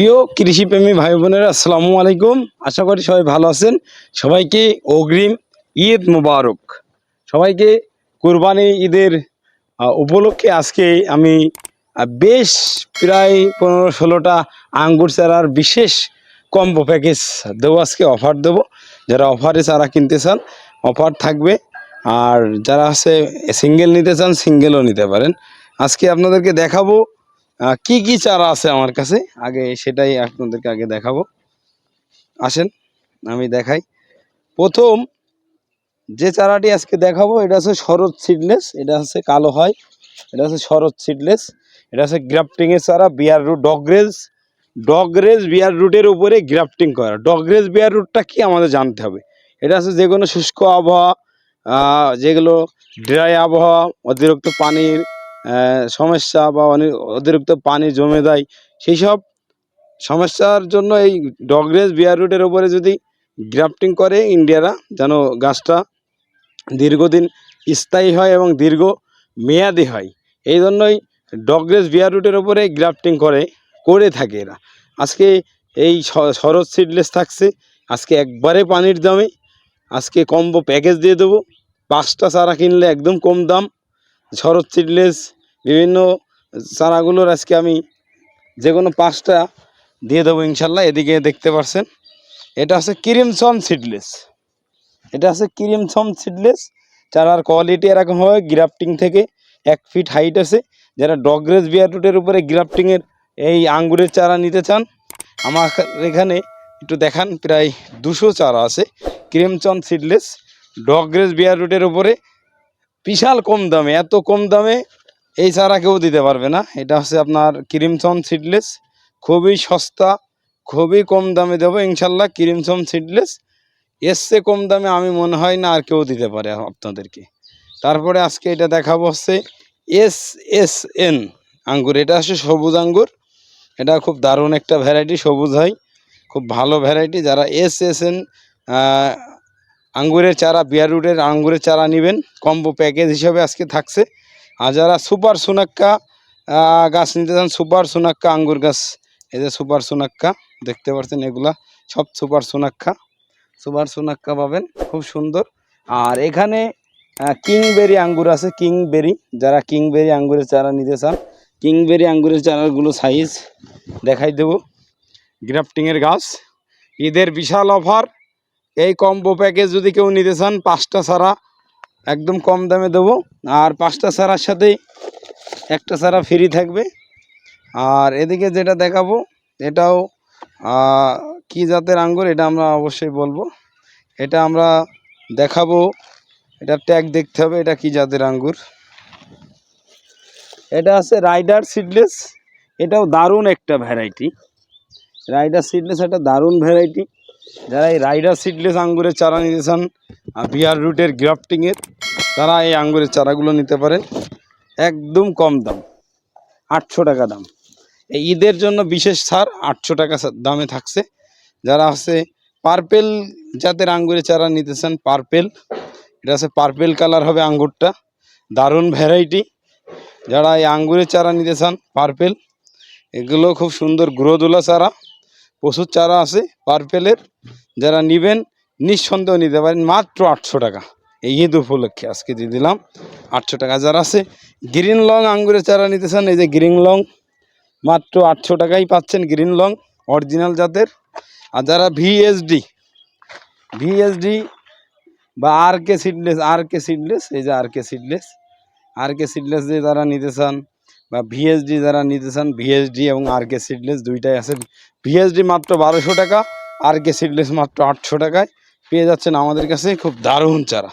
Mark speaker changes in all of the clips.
Speaker 1: প্রিয় কৃষিপ্রেমী ভাই বোনেরা আসসালামু আলাইকুম। আশা করি সবাই ভালো আছেন। সবাইকে অগ্রিম ঈদ মুবারক। সবাইকে কুরবানি ঈদের উপলক্ষে আজকে আমি বেশ প্রায় পনেরো ষোলোটা আঙ্গুর চারার বিশেষ কম্বো প্যাকেজ দেবো আজকে, অফার দেবো। যারা অফারে চারা কিনতে চান, অফার থাকবে। আর যারা আছে, সিঙ্গেল নিতে চান, সিঙ্গেলও নিতে পারেন। আজকে আপনাদেরকে দেখাবো কি কি চারা আছে আমার কাছে? আগে সেটাই আপনাদেরকে আগে দেখাবো। আসেন, আমি দেখাই। প্রথম যে চারাটি আজকে দেখাবো, এটা হচ্ছে শরৎ সিডলেস, এটা হচ্ছে কালো হয়, এটা হচ্ছে শরৎ সিডলেস, এটা হচ্ছে গ্রাফটিংয়ের চারা, বিয়ার রুট ডগরেজ ডগরেজ বিয়ার রুটের উপরে গ্রাফটিং করা। ডগরেজ বিয়ার রুটটা কি আমাদের জানতে হবে। এটা হচ্ছে যে কোনো শুষ্ক আবহাওয়া যেগুলো ড্রাই আবহাওয়া, অতিরিক্ত পানির সমস্যা বা অনেক অতিরিক্ত পানি জমে যায় সেই সব সমস্যার জন্য এই ডগরেজ বিয়ার রুটের উপরে যদি গ্রাফটিং করে ইন্ডিয়ারা, যেন গাছটা দীর্ঘদিন স্থায়ী হয় এবং দীর্ঘ মেয়াদি হয়, এই জন্যই ডগরেজ বিয়ার রুটের উপরে গ্রাফটিং করে করে থাকে এরা। আজকে এই শরৎ সিডলেস থাকছে, আজকে একবারে পানির দামে, আজকে কম্বো প্যাকেজ দিয়ে দেবো, পাঁচটা চারা কিনলে একদম কম দাম শরৎ সিডলেস বিভিন্ন চারাগুলোর আজকে আমি যে কোনো পাঁচটা দিয়ে দেবো ইনশাল্লাহ, এদিকে দেখতে পারছেন। এটা হচ্ছে ক্রিমসন সিডলেস এটা হচ্ছে ক্রিমসন সিডলেস চারার কোয়ালিটি এরকম হবে গ্রাফটিং থেকে এক ফিট হাইট আছে। যারা ডগরেজ বিয়ার রুটের উপরে গ্রাফটিংয়ের এই আঙ্গুরের চারা নিতে চান, আমার এখানে একটু দেখান, প্রায় দুশো চারা আছে। ক্রিমসন সিডলেস ডগরেজ বিয়ার রুটের উপরে বিশাল কম দামে, এত কম দামে এই চারা কেউ দিতে পারবে না। এটা হচ্ছে আপনার ক্রিমসন সিডলেস খুবই সস্তা, খুবই কম দামে দেবো ইনশাল্লাহ ক্রিমসন সিডলেস চেয়ে কম দামে আমি মনে হয় না আর কেউ দিতে পারে আপনাদেরকে। তারপরে আজকে এটা দেখাবো হচ্ছে এস এস এন আঙ্গুর। এটা হচ্ছে সবুজ আঙ্গুর। এটা খুব দারুণ একটা ভ্যারাইটি সবুজ হয়। খুব ভালো ভ্যারাইটি যারা এস এস এন আঙ্গুরের চারা, বিয়ার রুটের আঙ্গুরের চারা নেবেন। কম্বো প্যাকেজ হিসাবে আজকে থাকছে। আর যারা সুপার সুনাক্কা গাছ নিতে চান, সুপার সুনাক্কা আঙ্গুর গাছ, এই যে সুপার সুনাক্কা, দেখতে পাচ্ছেন এগুলা, সব সুপার সুনাক্কা। সুপার সুনাক্কা পাবেন, খুব সুন্দর। আর এখানে কিংবেরি আঙ্গুর আছে, কিংবেরি। যারা কিংবেরি আঙ্গুরের চারা নিতে চান, কিংবেরি আঙ্গুরের চারাগুলো সাইজ দেখাই দেবো। গ্রাফটিংয়ের গাছ, ঈদের বিশাল অফার এই কম্বো প্যাকেজ যদি কেউ নিতে চান, পাঁচটা চারা একদম কম দামে দেবো। আর পাঁচটা চারার সাথেই একটা চারা ফ্রি থাকবে। আর এদিকে যেটা দেখাবো, এটাও কি জাতের আঙ্গুর, এটা আমরা অবশ্যই বলব। এটা আমরা দেখাবো, এটা ট্যাগ দেখতে হবে, এটা কি জাতের আঙ্গুর। এটা আছে রাইডার সিডলেস এটাও দারুণ একটা ভ্যারাইটি রাইডার সিডলেস একটা দারুণ ভ্যারাইটি যারা এই রাইডার সিডলেস আঙ্গুরের চারা নিতে চান বিয়ার রুটের গ্রাফটিংয়ের, তারা এই আঙ্গুরের চারাগুলো নিতে পারেন একদম কম দাম, আটশো টাকা দাম। এই ঈদের জন্য বিশেষ ছাড় আটশো টাকা দামে থাকছে। যারা আছে পার্পেল জাতের আঙ্গুরের চারা নিতে চান পার্পেল, এটা আছে পার্পেল কালার হবে আঙ্গুরটা, দারুণ ভ্যারাইটি যারা এই আঙ্গুরের চারা নিতে চান পার্পেল, এগুলো খুব সুন্দর গ্রোদুলা চারা, প্রচুর চারা আছে পার্পেলের। যারা নেবেন, নিঃসন্দেহ নিতে পারেন, মাত্র আটশো টাকা। এই ঈদ উপলক্ষে আজকে দিয়ে দিলাম আটশো টাকা। যারা আছে, গ্রিন লং আঙ্গুরের চারা নিতে চান এই যে গ্রিন লং, মাত্র আটশো টাকাই পাচ্ছেন গ্রিন লং, অরিজিনাল জাতের। আর যারা ভিএসডি ভিএসডি বা আর কে সিডলেস, আর কে সিডলেস, এই যে আর কে সিডলেস, আর কে সিডলেস যে যারা নিতে চান বা ভিএসডি যারা নিতে চান ভিএসডি এবং আর কে সিডলেস দুইটাই আছে। ভিএসডি মাত্র বারোশো টাকা আর কে সিডলেস মাত্র আটশো টাকায় পেয়ে যাচ্ছেন আমাদের কাছে খুব দারুণ চারা।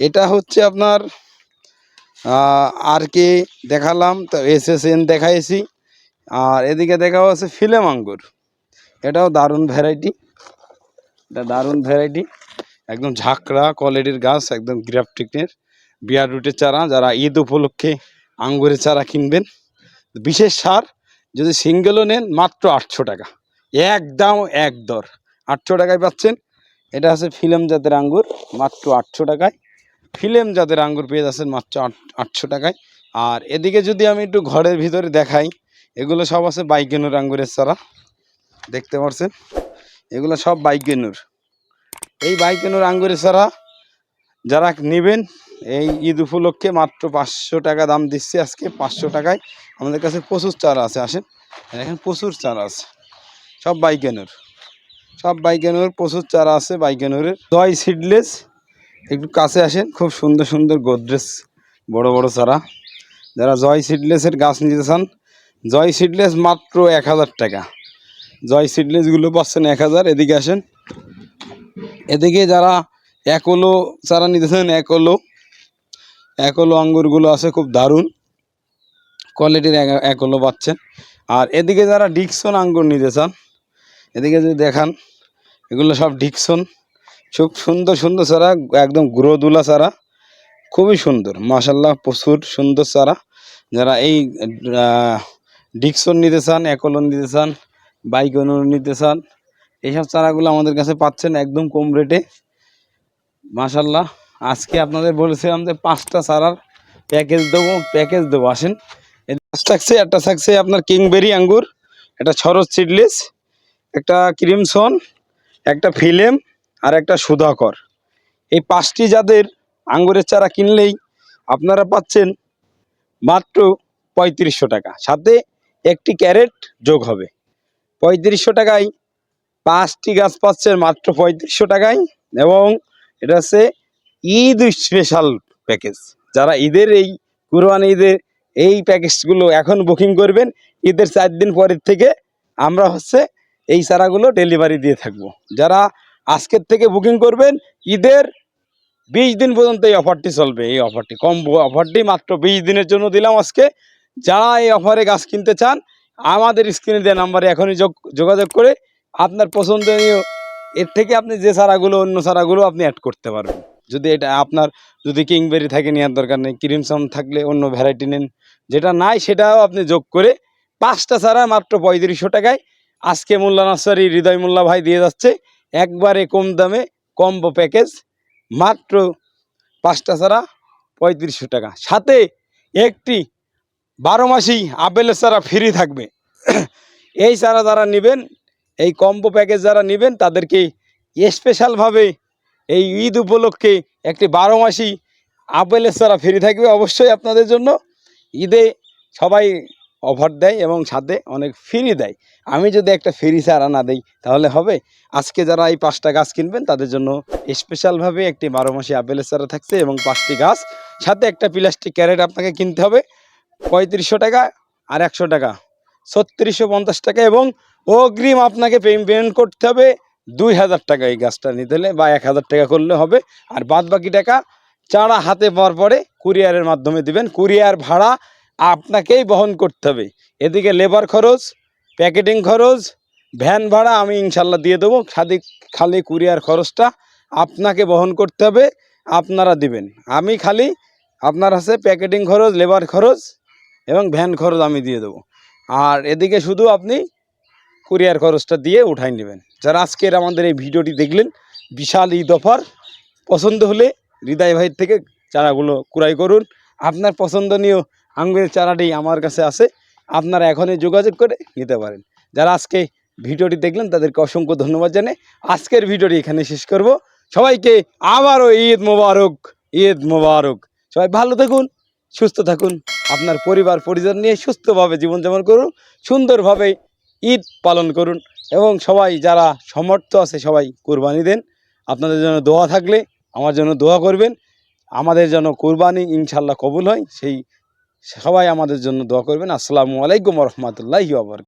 Speaker 1: এটা হচ্ছে আপনার আর কে দেখালাম, তো এস এস এন দেখাইছি, আর এদিকে দেখা হচ্ছে ফিলেম আঙ্গুর এটাও দারুণ ভ্যারাইটি এটা দারুণ ভ্যারাইটি একদম ঝাঁকড়া কোয়ালিটির গাছ, একদম গ্রাফটিকের বিয়ার রুটের চারা, যারা ঈদ উপলক্ষে আঙ্গুরের চারা কিনবেন। বিশেষ সার, যদি সিঙ্গেলও নেন, মাত্র আটশো টাকা। এক দাম এক দর। আটশো টাকায় পাচ্ছেন। এটা আছে ফিল্ম জাতের আঙ্গুর, মাত্র আটশো টাকায়। ফিল্ম জাতের আঙ্গুর পেয়ে যাচ্ছেন মাত্র আট- আটশো টাকায়। আর এদিকে যদি আমি একটু ঘরের ভিতরে দেখাই, এগুলো সব আছে বাইকেনুর আঙ্গুরের চারা। দেখতে পাচ্ছেন এগুলো সব বাইকেনুর। এই বাইকেনুর আঙ্গুরের ছাড়া যারা নেবেন, এই ঈদ উপলক্ষে মাত্র পাঁচশো টাকা দাম দিচ্ছে আজকে, পাঁচশো টাকায়। আমাদের কাছে প্রচুর চারা আছে, আসেন। এখানে প্রচুর চারা আছে। সব বাইকেনুর। সব বাইকেনুর প্রচুর চারা আছে, বাইকেনুরের। জয় সিডলেস একটু কাছে আসেন, খুব সুন্দর সুন্দর গোদরেজ, বড় বড় চারা। যারা জয় সিডলেসের গাছ নিতে চান, জয় সিডলেস মাত্র এক হাজার টাকা। জয় সিডলেসগুলো পাচ্ছেন এক হাজার, এদিকে আসেন। এদিকে যারা একলো চারা নিতেছেন একলো। একলো আঙ্গুরগুলো আছে, খুব দারুণ। কোয়ালিটির এক- একলো পাচ্ছেন। আর এদিকে যারা ডিকসন আঙ্গুর নিতে চান এদিকে যদি দেখান এগুলো সব ডিকসন খুব সুন্দর সুন্দর চারা একদম গ্রোদুলা চারা। খুবই সুন্দর মাশাল্লাহ প্রচুর সুন্দর চারা। যারা এই আহ, ডিকসন নিতে চান একলন নিতে চান বাইকনর নিতে চান এইসব চারাগুলো আমাদের কাছে পাচ্ছেন একদম কম রেটে। মাশাল্লাহ আজকে আপনাদের বলেছিলাম যে পাঁচটা চারার প্যাকেজ দেবো প্যাকেজ দেবো আসেন। এটা থাকছে একটা থাকছে আপনার কিংবেরি আঙ্গুর একটা ছরস সিডলেস। একটা ক্রিমসন, একটা ফিলেম আর একটা সুধাকর। এই পাঁচটি যাদের আঙ্গুরের চারা কিনলেই আপনারা পাচ্ছেন মাত্র পঁয়ত্রিশশো টাকা। সাথে একটি ক্যারেট যোগ হবে। পঁয়ত্রিশশো টাকায় পাঁচটি গাছ পাচ্ছেন মাত্র পঁয়ত্রিশশো টাকায় এবং এটা হচ্ছে ঈদ স্পেশাল প্যাকেজ যারা ঈদের এই কুরবান ঈদের এই প্যাকেজগুলো এখন বুকিং করবেন, ঈদের চার দিন পরের থেকে আমরা হচ্ছে এই চারাগুলো ডেলিভারি দিয়ে থাকব। যারা আজকের থেকে বুকিং করবেন, ঈদের বিশ দিন পর্যন্ত এই অফারটি চলবে। এই অফারটি কম অফারটি মাত্র বিশ দিনের জন্য দিলাম আজকে। যারা এই অফারে গাছ কিনতে চান, আমাদের স্ক্রিনে দেওয়া নাম্বারে এখনই যোগ যোগাযোগ করে আপনার পছন্দনীয়, এর থেকে আপনি যে চারাগুলো, অন্য চারাগুলো আপনি অ্যাড করতে পারবেন। যদি এটা আপনার, যদি কিংবেরি থাকে, নেওয়ার দরকার নেই। ক্রিমসম থাকলে অন্য ভ্যারাইটি নেন। যেটা নাই, সেটাও আপনি যোগ করে পাঁচটা চারা মাত্র পঁয়ত্রিশশো টাকায় আজকে মোল্লা নার্সারি হৃদয় মোল্লা ভাই দিয়ে যাচ্ছে। একবারে কম দামে কম্বো প্যাকেজ, মাত্র পাঁচটা চারা পঁয়ত্রিশশো টাকা। সাথে একটি বারো মাসি আপেলের চারা ফ্রি থাকবে। এই চারা যারা নেবেন, এই কম্বো প্যাকেজ যারা নেবেন, তাদেরকে স্পেশালভাবে এই ঈদ উপলক্ষে একটি বারো মাসি আপেলের চারা ফ্রি থাকবে। অবশ্যই আপনাদের জন্য ঈদে সবাই অফার দেয় এবং সাথে অনেক ফ্রি দেয়। আমি যদি একটা ফ্রি চারা না দিই, তাহলে হবে? আজকে যারা এই পাঁচটা গাছ কিনবেন, তাদের জন্য স্পেশালভাবে একটি বারো মাসি আপেলের চারা থাকছে এবং পাঁচটি গাছ। সাথে একটা প্লাস্টিক ক্যারেট আপনাকে কিনতে হবে, পঁয়ত্রিশশো টাকা আর একশো টাকা। ছত্রিশশো পঞ্চাশ টাকা এবং অগ্রিম আপনাকে পেমেন্ট করতে হবে দুই হাজার টাকা। এই গাছটা নিতে হলে বা এক হাজার টাকা করলে হবে। আর বাদ বাকি টাকা চারা হাতে পাওয়ার পরে কুরিয়ারের মাধ্যমে দিবেন। কুরিয়ার ভাড়া আপনাকেই বহন করতে হবে। এদিকে লেবার খরচ প্যাকেটিং খরচ ভ্যান ভাড়া আমি ইনশাল্লাহ দিয়ে দেবো। খালি খালি কুরিয়ার খরচটা আপনাকে বহন করতে হবে, আপনারা দিবেন। আমি খালি আপনার আছে প্যাকেটিং খরচ লেবার খরচ এবং ভ্যান খরচ আমি দিয়ে দেবো। আর এদিকে শুধু আপনি কুরিয়ার খরচটা দিয়ে উঠাই নেবেন। যারা আজকের আমাদের এই ভিডিওটি দেখলেন, বিশাল ঈদ অফার, পছন্দ হলে হৃদয় ভাইয়ের থেকে চারাগুলো ক্রয় করুন। আপনার পছন্দনীয় আঙ্গুরের চারাটি আমার কাছে আছে, আপনারা এখনই যোগাযোগ করে নিতে পারেন। যারা আজকে ভিডিওটি দেখলেন, তাদেরকে অসংখ্য ধন্যবাদ জানে আজকের ভিডিওটি এখানে শেষ করব। সবাইকে আবারও ঈদ মোবারক ঈদ মোবারক। সবাই ভালো থাকুন, সুস্থ থাকুন, আপনার পরিবার, পরিজন নিয়ে সুস্থভাবে জীবনযাপন করুন, সুন্দরভাবে ঈদ পালন করুন এবং সবাই যারা সমর্থ আছে, সবাই কোরবানি দেন। আপনাদের জন্য দোয়া থাকলে আমার জন্য দোয়া করবেন। আমাদের যেন কোরবানি ইনশাল্লাহ কবুল হয়, সেই সবাই আমাদের জন্য দোয়া করবেন। আসসালামু আলাইকুম রহমতুল্লাহি আবর